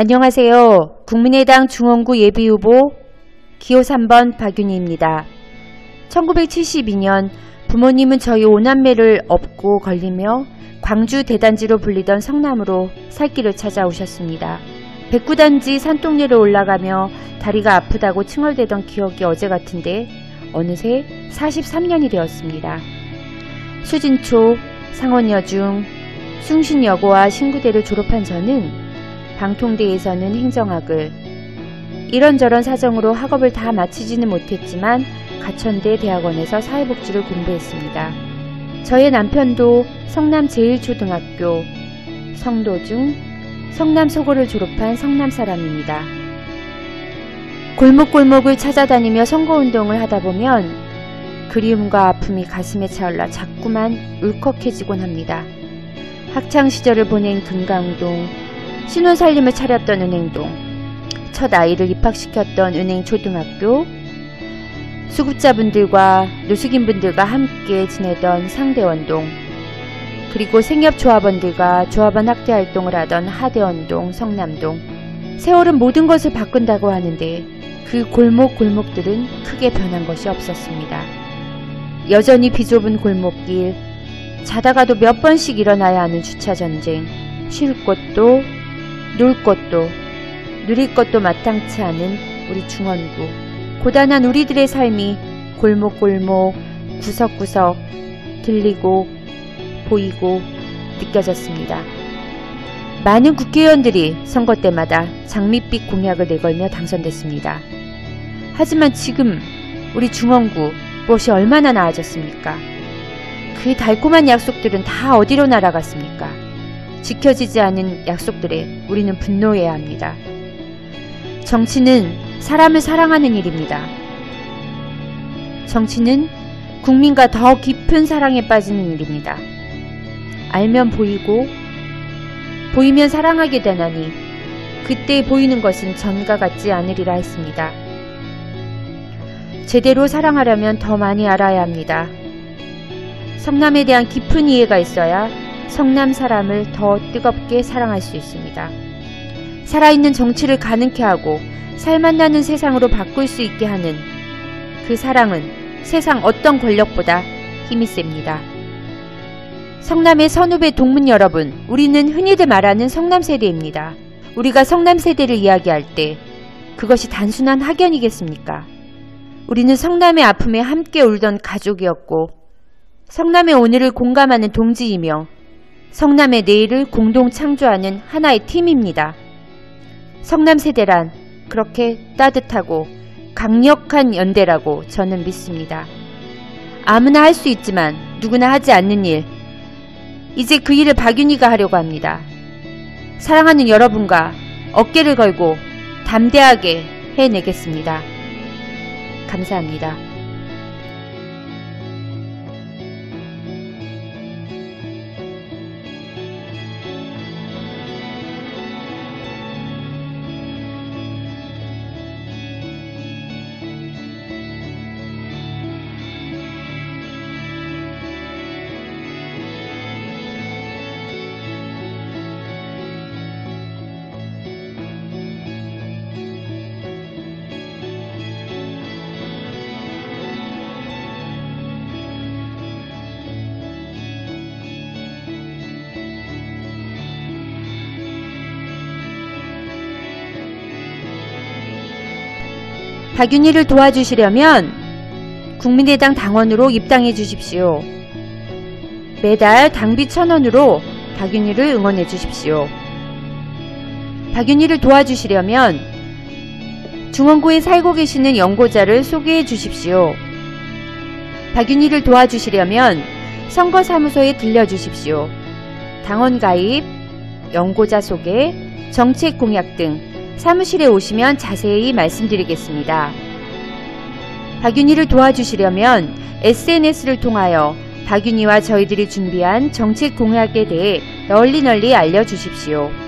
안녕하세요. 국민의당 중원구 예비후보 기호 3번 박윤희입니다. 1972년 부모님은 저희 오남매를 업고 걸리며 광주 대단지로 불리던 성남으로 살 길을 찾아오셨습니다. 백구단지 산동네로 올라가며 다리가 아프다고 칭얼대던 기억이 어제 같은데 어느새 43년이 되었습니다. 수진초, 상원여중, 숭신여고와 신구대를 졸업한 저는 방통대에서는 행정학을 이런저런 사정으로 학업을 다 마치지는 못했지만 가천대 대학원에서 사회복지를 공부했습니다. 저의 남편도 성남 제1초등학교, 성도중, 성남소고를 졸업한 성남 사람입니다. 골목골목을 찾아다니며 선거운동을 하다 보면 그리움과 아픔이 가슴에 차올라 자꾸만 울컥해지곤 합니다. 학창시절을 보낸 금강동, 신혼살림을 차렸던 은행동, 첫 아이를 입학시켰던 은행 초등학교, 수급자분들과 노숙인분들과 함께 지내던 상대원동, 그리고 생협조합원들과 조합원 학대 활동을 하던 하대원동, 성남동, 세월은 모든 것을 바꾼다고 하는데 그 골목 골목들은 크게 변한 것이 없었습니다. 여전히 비좁은 골목길, 자다가도 몇 번씩 일어나야 하는 주차 전쟁, 쉴 곳도 놀 것도 누릴 것도 마땅치 않은 우리 중원구 고단한 우리들의 삶이 골목골목 구석구석 들리고 보이고 느껴졌습니다. 많은 국회의원들이 선거 때마다 장밋빛 공약을 내걸며 당선됐습니다. 하지만 지금 우리 중원구 무엇이 얼마나 나아졌습니까? 그 달콤한 약속들은 다 어디로 날아갔습니까? 지켜지지 않은 약속들에 우리는 분노해야 합니다. 정치는 사람을 사랑하는 일입니다. 정치는 국민과 더 깊은 사랑에 빠지는 일입니다. 알면 보이고 보이면 사랑하게 되나니 그때 보이는 것은 전과 같지 않으리라 했습니다. 제대로 사랑하려면 더 많이 알아야 합니다. 성남에 대한 깊은 이해가 있어야 성남 사람을 더 뜨겁게 사랑할 수 있습니다. 살아있는 정치를 가능케 하고 살맛나는 세상으로 바꿀 수 있게 하는 그 사랑은 세상 어떤 권력보다 힘이 셉니다. 성남의 선후배 동문 여러분, 우리는 흔히들 말하는 성남 세대입니다. 우리가 성남 세대를 이야기할 때 그것이 단순한 학연이겠습니까? 우리는 성남의 아픔에 함께 울던 가족이었고 성남의 오늘을 공감하는 동지이며 성남의 내일을 공동 창조하는 하나의 팀입니다. 성남 세대란 그렇게 따뜻하고 강력한 연대라고 저는 믿습니다. 아무나 할 수 있지만 누구나 하지 않는 일. 이제 그 일을 박윤희가 하려고 합니다. 사랑하는 여러분과 어깨를 걸고 담대하게 해내겠습니다. 감사합니다. 박윤희를 도와주시려면 국민의당 당원으로 입당해 주십시오. 매달 당비 천원으로 박윤희를 응원해 주십시오. 박윤희를 도와주시려면 중원구에 살고 계시는 연고자를 소개해 주십시오. 박윤희를 도와주시려면 선거사무소에 들려주십시오. 당원 가입, 연고자 소개, 정책 공약 등 사무실에 오시면 자세히 말씀드리겠습니다. 박윤희를 도와주시려면 SNS를 통하여 박윤희와 저희들이 준비한 정책 공약에 대해 널리 널리 알려주십시오.